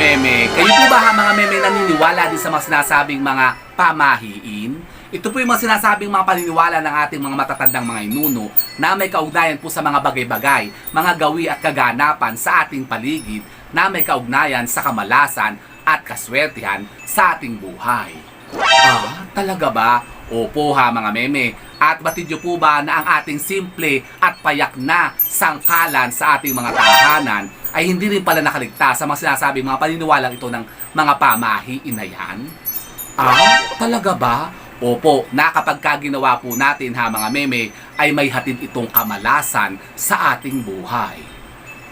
meme, kayo po ba mga meme naniniwala din sa mga sinasabing mga pamahiin? Ito po yung mga sinasabing mga paniniwala ng ating mga matatandang mga inuno na may kaugnayan po sa mga bagay-bagay, mga gawi at kaganapan sa ating paligid na may kaugnayan sa kamalasan at kaswertihan sa ating buhay. Ah, talaga ba? Opo ha mga meme. At batid niyo po ba na ang ating simple at payak na sangkalan sa ating mga tahanan ay hindi rin pala nakaligtas sa mga sinasabing mga paniniwalang ito ng mga pamahiin na yan? Ah, talaga ba? Opo, na po natin ha mga meme, ay may hatid itong kamalasan sa ating buhay.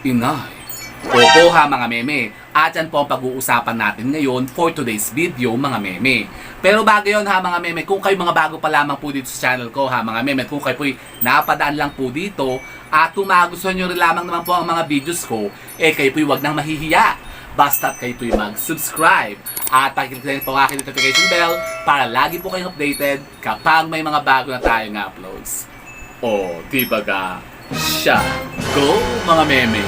Inay. Opo ha mga meme, at yan po ang pag-uusapan natin ngayon for today's video mga meme. Pero bago yun ha mga meme, kung kayo mga bago pa lamang po dito sa channel ko ha mga meme, kung kayo po'y napadaan lang po dito, at kung magustuhan nyo rin lamang naman po ang mga videos ko, eh kayo po'y wag nang mahihiya. Basta't kayo po'y mag-subscribe at pakiclick po ang aking notification bell para lagi po kayong updated kapag may mga bago na tayong uploads. O, di ba ga? Siya. Go mga meme!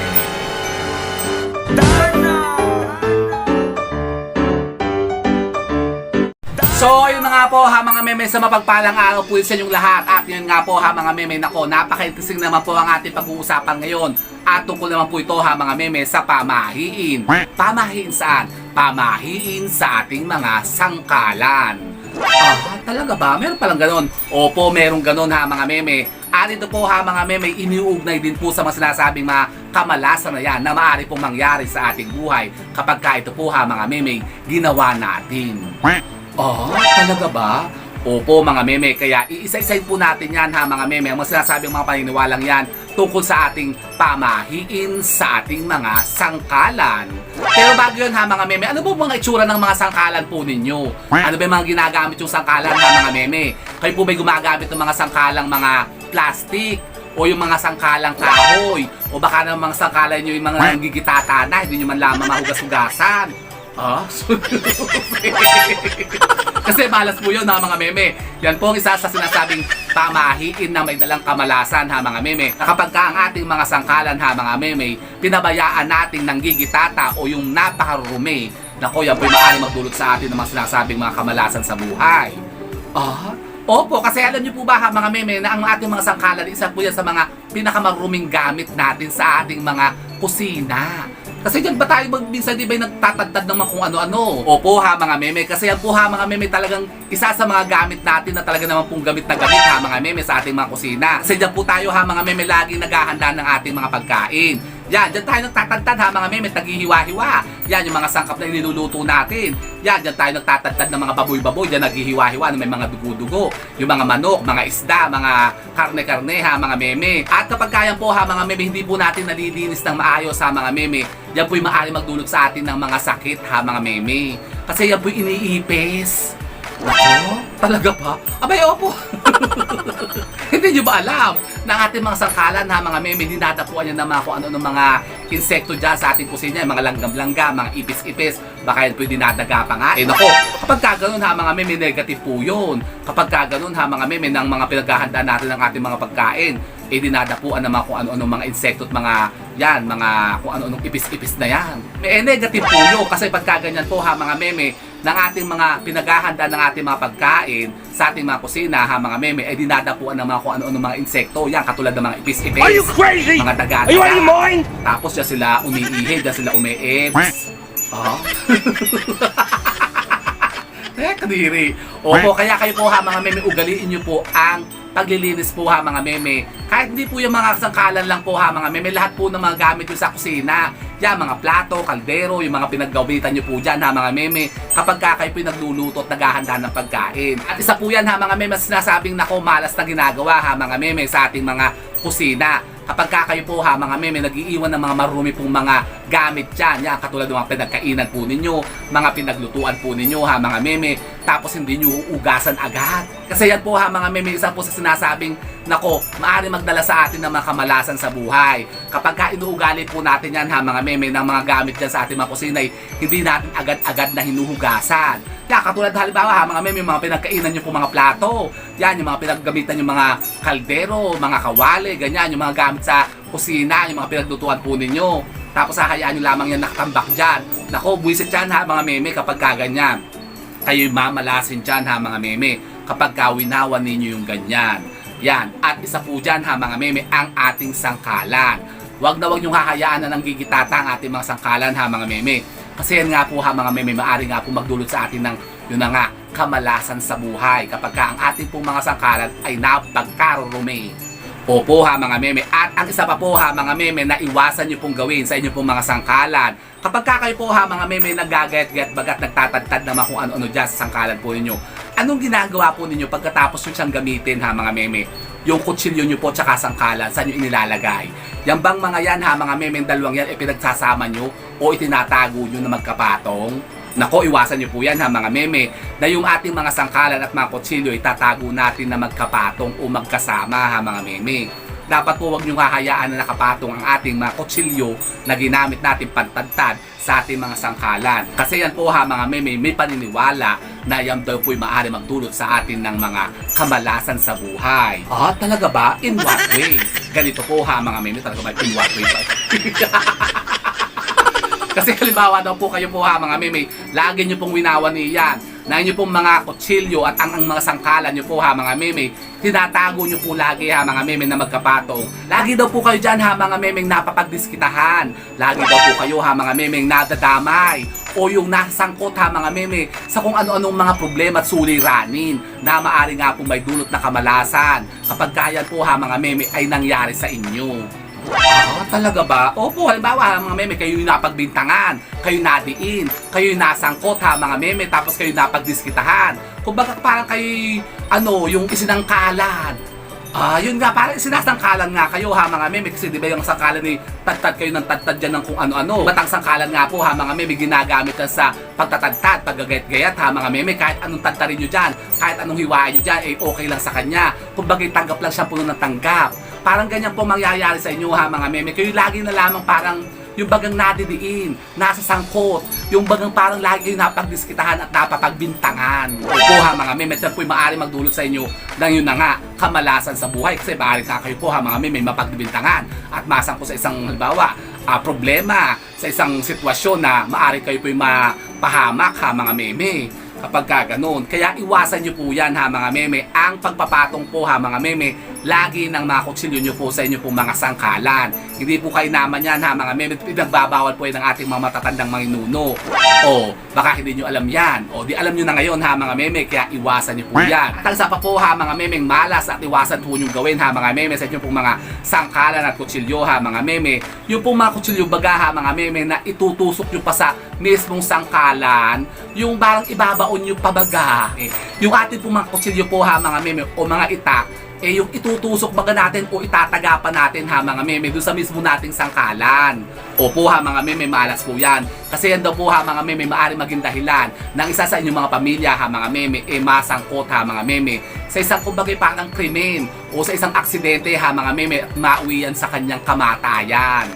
So, yun na nga po ha mga meme sa mapagpalang araw po sa inyong lahat. At yun nga po ha mga meme nako, napaka-interesting naman po ang ating pag-uusapan ngayon. At tungkol naman po ito ha mga meme sa pamahiin. Pamahiin saan? Pamahiin sa ating mga sangkalan. Ah, talaga ba? Meron palang ganon. Opo, meron ganon ha mga meme. At ito po ha mga meme, iniugnay din po sa mga sinasabing mga kamalasan na yan na maaari pong mangyari sa ating buhay kapag ka ito po ha mga meme, ginawa natin. Oh, talaga ba? Opo mga meme, kaya iisa-isahin po natin yan ha mga meme, ang mga sinasabing mga paniniwalang yan tungkol sa ating pamahiin sa ating mga sangkalan. Pero bago yun ha mga meme, ano po mga itsura ng mga sangkalan po ninyo? Ano ba yung mga ginagamit yung sangkalan ha mga meme? Kayo po ba gumagamit ng mga sangkalang mga plastic? O yung mga sangkalang kahoy? O baka ng mga sangkalan nyo yung mga nanggigitata na, hindi nyo man lamang mahugas-hugasan? Ah? Kasi malas po yun ha mga meme. Yan po ang isa sa sinasabing pamahiin na may dalang kamalasan ha mga meme. Na kapag ka ang ating mga sangkalan ha mga meme, pinabayaan nating nanggigitata o yung napakarumi, nako yan po maaari magdulot sa atin ng mga sinasabing mga kamalasan sa buhay. Ah? Opo, kasi alam niyo po ba ha, mga meme na ang ating mga sangkalan, isa po yan sa mga pinakamaruming gamit natin sa ating mga kusina. Kasi dyan ba tayo minsan di ba yung nagtatagdag ng mga kung ano-ano? Opo ha mga meme, kasi yan po ha mga meme talagang isa sa mga gamit natin na talaga naman pong gamit na gamit ha mga meme sa ating mga kusina. Kasi dyan po tayo ha mga meme laging naghahanda ng ating mga pagkain. Yan, dyan tayo nagtatagtad ha mga meme, taghihiwa-hiwa. Yan yung mga sangkap na niluluto natin. Yan, dyan tayo nagtatagtad ng mga baboy-baboy, dyan naghihiwa-hiwa na may mga dugo-dugo. Yung mga manok, mga isda, mga karne-karne ha mga meme. At kapag kaya po ha mga meme, hindi po natin nalilinis ng maayos ha mga meme. Yan po'y maaari magdulot sa atin ng mga sakit ha mga meme. Kasi yan po'y iniipis. Ako? Talaga pa? Abay, opo. Hindi nyo ba alam ang ating mga sangkalan ha mga meme, dinadapuan ng mga kung ano ng mga insekto dyan sa ating kusina, mga langgam-langga, mga ipis-ipis, baka yan po yung dinadaga pa nga. Eh nako, kapag ka ganun ha mga meme, negative po yun. Kapag ka ganun ha mga meme, ng mga pinaghahanda natin ng ating mga pagkain, eh dinadapuan naman kung ano-ano mga insekto at mga yan, mga kung ano-anong ipis-ipis na yan. Eh, negative po yun kasi pagka ganyan po ha mga meme, ng ating mga pinaghahanda ng ating mga pagkain sa ating mga kusina ha mga meme ay dinadapuan ng mga kung ano-ano mga insekto yan katulad ng mga ipis-ipis Are you crazy? mga daga Are you out of mind? tapos dyan sila umiihi dyan sila umiips ah eh, kadiri. Opo, kaya kayo po ha mga meme, ugaliin nyo po ang paglilinis po ha mga meme. Kahit hindi po yung mga sangkalan lang po ha mga meme, lahat po ng mga gamit nyo sa kusina. Yan, mga plato, kaldero, yung mga pinaggawitan nyo po dyan ha mga meme. Kapag ka kayo pinagluluto at naghahanda ng pagkain. At isa po yan ha mga meme, sinasabing nako malas na ginagawa ha mga meme sa ating mga kusina. Kapag ka kayo po ha mga meme, nag-iiwan ng mga marumi pong mga gamit dyan. Yan, katulad ng mga pinagkainan po ninyo, mga pinaglutuan po ninyo ha mga meme. Tapos hindi nyo uugasan agad. Kasi yan po ha mga meme, isa po sa sinasabing, nako, maaari magdala sa atin ng mga kamalasan sa buhay. kapag ka inuugali po natin yan ha mga meme ng mga gamit dyan sa ating mga kusina ay hindi natin agad-agad na hinuhugasan. Kaya katulad halimbawa ha mga meme, mga pinagkainan nyo po mga plato, yan yung mga pinaggamitan yung mga kaldero, mga kawali, ganyan, yung mga gamit sa kusina, yung mga pinaglutuan po ninyo. Tapos hahayaan nyo lamang yan nakatambak dyan. Nako, buwisit dyan ha mga meme kapag kaganyan. Kayo'y mamalasin dyan ha mga meme kapag kawinawan ninyo yung ganyan. Yan. At isa po dyan ha mga meme ang ating sangkalan. Huwag na huwag niyong hahayaan na nang gigitata ang ating mga sangkalan ha mga meme. Kasi yan nga po ha mga meme, maaari nga po magdulot sa atin ng yun na nga, kamalasan sa buhay kapag ka ang ating pong mga sangkalan ay napagkarurumi. Opo ha mga meme. At ang isa pa po ha mga meme na iwasan nyo pong gawin sa inyo pong mga sangkalan. Kapag ka kayo po ha mga meme nagagayat-gayat bagat nagtatadtad naman kung ano-ano dyan sa sangkalan po ninyo. Anong ginagawa po ninyo pagkatapos nyo siyang gamitin ha mga meme? Yung kutsilyo nyo po tsaka sangkalan, saan nyo inilalagay? Yan bang mga yan ha mga meme, dalawang yan, e pinagsasama nyo o itinatago nyo na magkapatong? Nako, iwasan niyo po yan ha mga meme na yung ating mga sangkalan at mga kutsilyo itatago natin na magkapatong o magkasama ha mga meme. Dapat po huwag niyong hahayaan na nakapatong ang ating mga kutsilyo na ginamit natin pantagtad sa ating mga sangkalan. Kasi yan po ha mga meme, may paniniwala na yan daw po'y maaari magdulot sa atin ng mga kamalasan sa buhay. Ah, talaga ba? In what way? Ganito po ha mga meme, talaga ba? In what way ba? Kasi halimbawa daw po kayo po ha mga meme, lagi nyo pong winawan niyan na inyo pong mga kutsilyo at ang, ang mga sangkalan nyo po ha mga meme, tinatago nyo po lagi ha mga meme na magkapatong. Lagi daw po kayo dyan ha mga memeng napapagdiskitahan. Lagi daw po kayo ha mga memeng nadadamay o yung nasangkot ha mga meme sa kung ano-anong mga problema at suliranin na maari nga po may dulot na kamalasan kapag kaya po ha mga meme ay nangyari sa inyo. Ah, talaga ba? Opo, halimbawa ha, mga meme, kayo yung napagbintangan, kayo nadiin, kayo yung nasangkot ha mga meme, tapos kayo napagdiskitahan. Kumbaga parang kayo, ano, yung isinangkalan. Ah, yun nga, parang sinasangkalan nga kayo ha mga meme, kasi di ba yung sangkalan ni tadtad kayo ng tadtad dyan ng kung ano-ano. Batang sangkalan nga po ha mga meme, ginagamit yan sa pagtatadtad, paggagayat-gayat ha mga meme, kahit anong tadtarin nyo dyan, kahit anong hiwain nyo dyan, eh okay lang sa kanya. Kumbaga tanggap lang siya puno ng tanggap. Parang ganyan po mangyayari sa inyo ha mga meme. Kayo lagi na lamang parang yung bagang nadidiin, nasa sangkot, yung bagang parang lagi kayo napagdiskitahan at napapagbintangan. Opo ha mga meme, ito po'y maaari magdulot sa inyo ng yun na nga, kamalasan sa buhay. Kasi maaari ka kayo po ha mga meme, mapagbintangan at masangko sa isang halimbawa, ah, problema, sa isang sitwasyon na maaari kayo po'y mapahamak ha mga meme kapag ka ganun. Kaya iwasan nyo po yan ha mga meme. Ang pagpapatong po ha mga meme, lagi ng mga kutsilyo nyo po sa inyo pong mga sangkalan. Hindi po kayo naman yan ha mga meme. Pinagbabawal po yan ng ating mga matatandang manginuno. O baka hindi nyo alam yan. O di alam nyo na ngayon ha mga meme. Kaya iwasan nyo po yan. At ang isa pa po ha mga memeng malas at iwasan po nyo gawin ha mga meme sa inyo pong mga sangkalan at kutsilyo ha mga meme. Yung pong mga kutsilyo baga ha mga meme na itutusok nyo pa sa mismong sangkalan, yung parang ibabaon nyo pabaga. Eh, yung ating pong mga kutsilyo po ha mga meme o mga itak, eh yung itutusok baga natin o itataga pa natin ha mga meme doon sa mismo nating sangkalan. Opo ha mga meme, malas po yan. Kasi yan daw po ha mga meme, maaari maging dahilan ng isa sa inyong mga pamilya ha mga meme, eh masangkot ha mga meme. Sa isang kumbaga parang krimen o sa isang aksidente ha mga meme, mauwi yan sa kanyang kamatayan.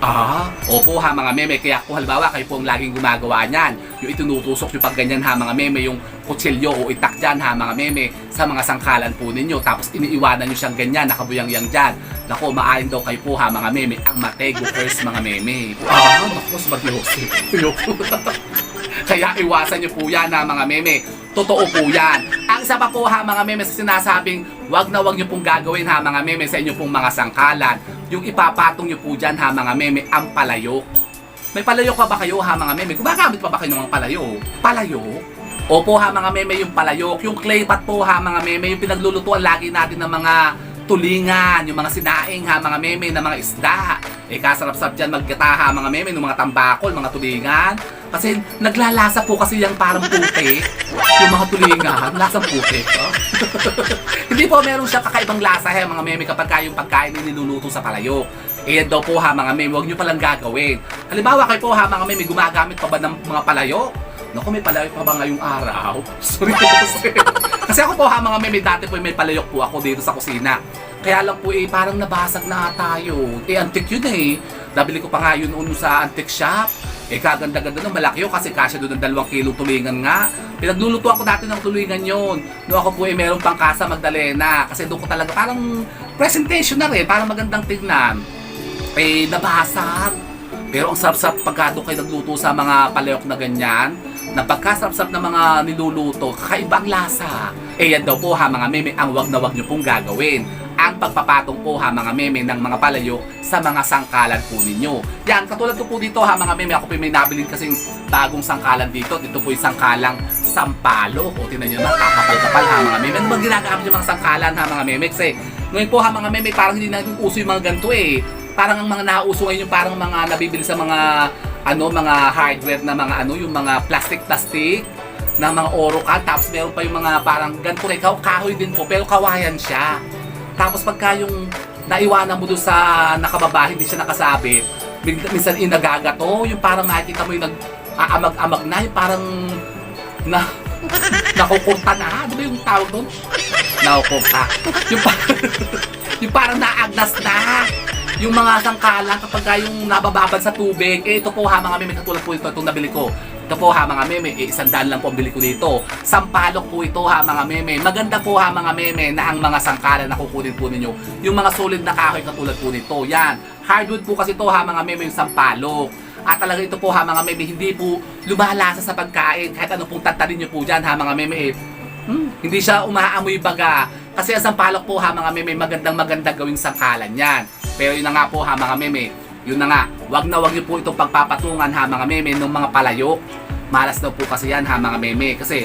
Ah, opo ha mga meme. Kaya kung halimbawa kayo po ang laging gumagawa niyan, yung itinutusok yung pag ganyan ha mga meme, yung kutsilyo o itak dyan ha mga meme sa mga sangkalan po ninyo. Tapos iniiwanan nyo siyang ganyan, nakabuyang-yang dyan. Nako, maaring daw kayo po ha mga meme, ang matego first mga meme. Ah, naku, mas magyosi. Kaya iwasan nyo po yan ha mga meme. Totoo po yan. Ang isa pa po ha mga meme sa sinasabing wag na wag nyo pong gagawin ha mga meme sa inyo pong mga sangkalan. Yung ipapatong nyo po dyan ha mga meme ang palayok. May palayok pa ba kayo ha mga meme? Gumagamit pa ba kayo ng mga palayok? Palayok? Opo ha mga meme yung palayok. Yung clay pot po ha mga meme. Yung pinaglulutuan lagi natin ng mga tulingan, yung mga sinaing ha mga meme na mga isda. Eh kasarap-sarap dyan maggata ha mga meme ng mga tambakol, mga tulingan. Kasi naglalasa po kasi yung parang puti. Yung mga tulingan, lasang puti. Oh. Hindi po meron siya kakaibang lasa ha mga meme kapag kayong pagkain na niluluto sa palayok. Eh daw po ha mga meme, huwag nyo palang gagawin. Halimbawa kayo po ha mga meme, gumagamit pa ba ng mga palayok? Naku, may palayok pa ba ngayong araw? Sorry kasi. kasi ako po ha mga meme, dati po may palayok po ako dito sa kusina. Kaya lang po eh, parang nabasag na tayo. Eh, antique yun eh. Nabili ko pa nga yun noon sa antique shop. Eh, kaganda-ganda nung malaki yun kasi kasya doon ng dalawang kilong tulingan nga. Pinaglulutuan ko dati ng tulingan yun. Noong ako po eh, meron pang kasa Magdalena. Kasi doon ko talaga parang presentation na rin. Parang magandang tignan. Eh, nabasag. Pero ang sarap-sarap pagka doon kayo nagluto sa mga palayok na ganyan na pagkasarap-sarap ng mga niluluto, kakaibang lasa. Eh yan daw po ha mga meme, ang wag na wag nyo pong gagawin. Ang pagpapatong po ha mga meme ng mga palayok sa mga sangkalan po ninyo. Yan, katulad ko po dito ha mga meme, ako po may nabilin kasing bagong sangkalan dito. Dito po yung sangkalang sampalo. O tinan nyo na, kakapal-kapal ha mga meme. Ano bang ginagamit yung mga sangkalan ha mga meme? Kasi ngayon po ha mga meme, parang hindi na uso yung mga ganito eh. Parang ang mga nauuso ngayon yung parang mga nabibili sa mga ano mga hardware na mga ano yung mga plastic plastic na mga oro ka tapos meron pa yung mga parang ganito rin kahoy, kahoy din po pero kawayan siya. Tapos pagka yung naiwanan mo doon sa nakababa hindi siya nakasabit minsan inagagato yung parang makikita mo yung nag aamag-amag na yung parang na nakukurta na di ba yung tawag doon? Nakukurta yung parang yung parang naagnas na yung mga sangkalan kapag ka yung nabababad sa tubig, eh ito po ha mga meme, katulad po ito, itong nabili ko. Ito po ha mga meme, eh, isang daan lang po ang bili ko dito. Sampalok po ito ha mga meme. Maganda po ha mga meme na ang mga sangkalan na kukunin po ninyo. Yung mga solid na kahoy katulad po nito. Yan. Hardwood po kasi ito ha mga meme yung sampalok. At talaga ito po ha mga meme, hindi po lumalasa sa pagkain. Kahit ano pong tatarin nyo po dyan ha mga meme eh. Hmm, hindi siya umaamoy baga. Kasi ang sampalok po ha mga meme, magandang maganda gawing sangkalan yan. Pero yun na nga po ha mga meme, yun na nga, wag na wag niyo po itong pagpapatungan ha mga meme ng mga palayok. Malas daw po kasi yan ha mga meme kasi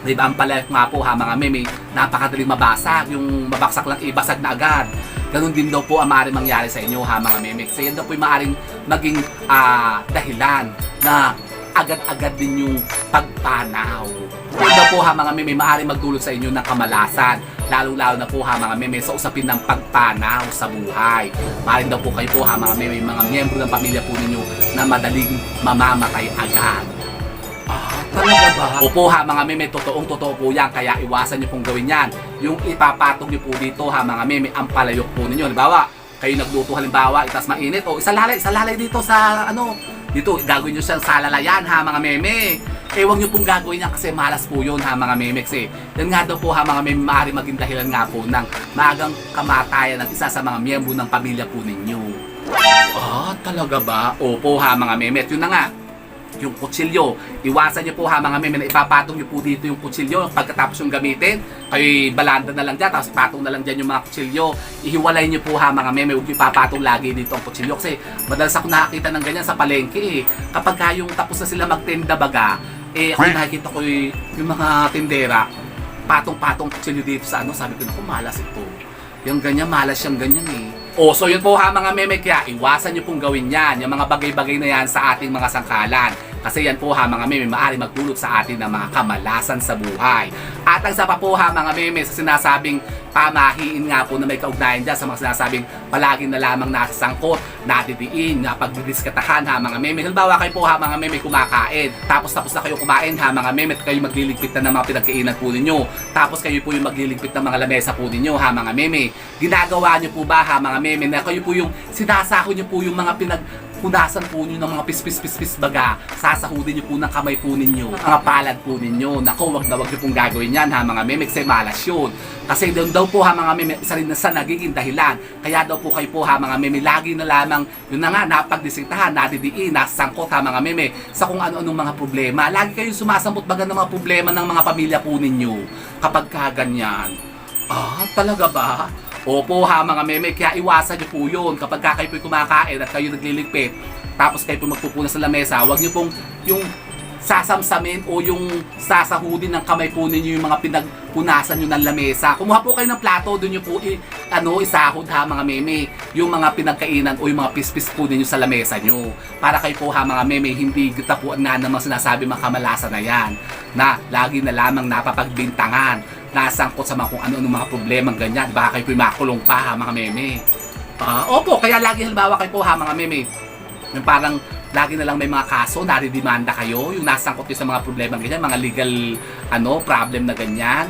Di ba ang palayok nga po ha mga meme, napakadaling mabasag, yung mabaksak lang ibasag na agad. Ganun din daw po ang maaaring mangyari sa inyo ha mga meme. Kasi yan daw po yung maaaring maging ah, dahilan na agad-agad din yung pagpanaw. Daw po ha mga meme, maaaring magdulot sa inyo ng kamalasan. Lalo-lalo na po ha mga meme sa usapin ng pagpanaw sa buhay. Maaaring daw po kayo po ha mga meme, mga miyembro ng pamilya po ninyo na madaling mamamatay agad. Ah, talaga ba? Opo ha mga meme, totoong totoo po yan. Kaya iwasan nyo pong gawin yan. Yung ipapatong nyo po dito ha mga meme, ang palayok po ninyo. Halimbawa, kayo nagluto halimbawa, itas mainit, o isalalay, isalalay dito sa ano, dito, gagawin nyo siyang salalayan ha mga meme. Eh, huwag nyo pong gagawin yan kasi malas po yun ha mga meme. Kasi yan nga daw po ha mga meme, maaari maging dahilan nga po ng magang kamatayan ng isa sa mga miyembro ng pamilya po ninyo. Ah, talaga ba? Opo ha mga meme. At yun na nga, yung kutsilyo. Iwasan niyo po ha mga meme na ipapatong niyo po dito yung kutsilyo. Pagkatapos yung gamitin, ay balanda na lang dyan, tapos patong na lang dyan yung mga kutsilyo. Ihiwalay niyo po ha mga meme, huwag niyo ipapatong lagi dito ang kutsilyo. Kasi madalas ako nakakita ng ganyan sa palengke eh. Kapag ka yung tapos na sila magtenda baga, eh ako nakikita ko yung, yung mga tindera, patong-patong kutsilyo dito sa ano, sabi ko, naku, malas ito. Yung ganyan, malas yung ganyan eh. O, so yun po ha mga meme, kaya iwasan nyo pong gawin yan, yung mga bagay-bagay na yan sa ating mga sangkalan. Kasi yan po ha mga meme, maaari magdulot sa atin ng mga kamalasan sa buhay. At ang isa pa po ha mga meme, sa sinasabing pamahiin nga po na may kaugnayan dyan sa mga sinasabing palagi na lamang nasa sangkot, nadidiin, na pagdidiskatahan ha mga meme. Halimbawa kayo po ha mga meme kumakain, tapos tapos na kayo kumain ha mga meme at kayo magliligpit na ng mga pinagkainan po ninyo. Tapos kayo po yung magliligpit ng mga lamesa po ninyo ha mga meme. Ginagawa nyo po ba ha mga meme na kayo po yung sinasako nyo po yung mga pinag punasan po nyo ng mga pis-pis-pis-pis baga, sasahudin nyo po ng kamay po ninyo, mga palad po ninyo. Naku, wag na wag nyo pong gagawin yan ha mga meme, kasi malas yun. Kasi doon daw po ha mga meme, isa rin na sa nagiging dahilan. Kaya daw po kayo po ha mga meme, lagi na lamang, yun na nga, napagdisitahan, nadidiin, nasangkot ha mga meme, sa kung ano-anong mga problema. Lagi kayong sumasampot baga ng mga problema ng mga pamilya po ninyo. Kapag kaganyan. Ah, talaga ba? Opo ha mga meme, kaya iwasan niyo po yun kapag ka kayo po'y kumakain at kayo nagliligpit tapos kayo po magpupunas sa lamesa, huwag niyo pong yung sasamsamin o yung sasahudin ng kamay po ninyo yung mga pinagpunasan nyo ng lamesa. Kumuha po kayo ng plato, doon nyo po i, ano, isahod ha mga meme, yung mga pinagkainan o yung mga pispis po ninyo sa lamesa nyo. Para kayo po ha mga meme, hindi tapuan nga namang sinasabi mga kamalasan na yan, na lagi na lamang napapagbintangan, nasangkot sa mga kung ano-ano mga problemang ganyan. Baka kayo po makulong pa ha mga meme. Ah, opo, kaya lagi halimbawa kayo po ha mga meme, yung parang lagi na lang may mga kaso, naridemanda kayo, yung nasangkot kayo sa mga problema ganyan, mga legal ano, problem na ganyan.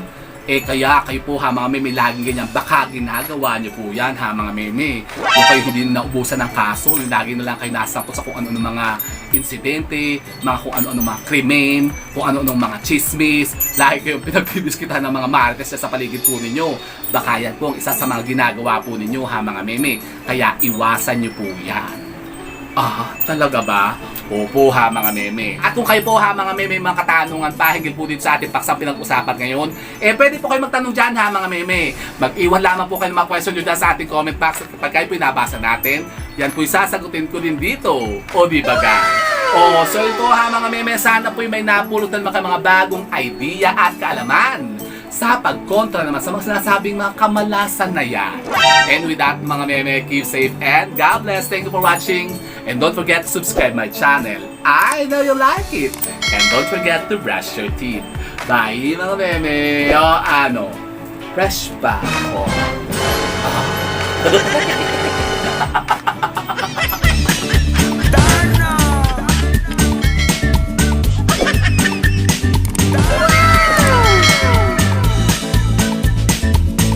Eh kaya kayo po ha mga meme, laging ganyan, baka ginagawa niyo po yan ha mga meme. Kung kayo hindi naubusan ng kaso, yung lagi na lang kayo nasangkot sa kung ano-ano mga insidente, mga kung ano-ano mga krimen, kung ano-ano mga chismis, lagi kayong pinagbibiskitan ng mga marites sa paligid po ninyo. Baka yan po ang isa sa mga ginagawa po ninyo ha mga meme. Kaya iwasan niyo po yan. Ah, talaga ba? Opo ha mga meme. At kung kayo po ha mga meme mga katanungan pa hinggil po dito sa ating paksang pinag-usapan ngayon, eh pwede po kayo magtanong dyan ha mga meme. Mag-iwan lamang po kayo ng mga question nyo sa ating comment box at kapag kayo po inabasa natin, yan po'y sasagutin ko din dito. O di ba ga? O, so ito ha mga meme, sana po'y may napulutan mga mga bagong idea at kaalaman sa pagkontra naman sa mga sinasabing mga kamalasan na yan. And with that, mga meme, keep safe and God bless. Thank you for watching. And don't forget to subscribe my channel. I know you like it. And don't forget to brush your teeth. Bye, mga meme. O ano, fresh pa ako. Ah.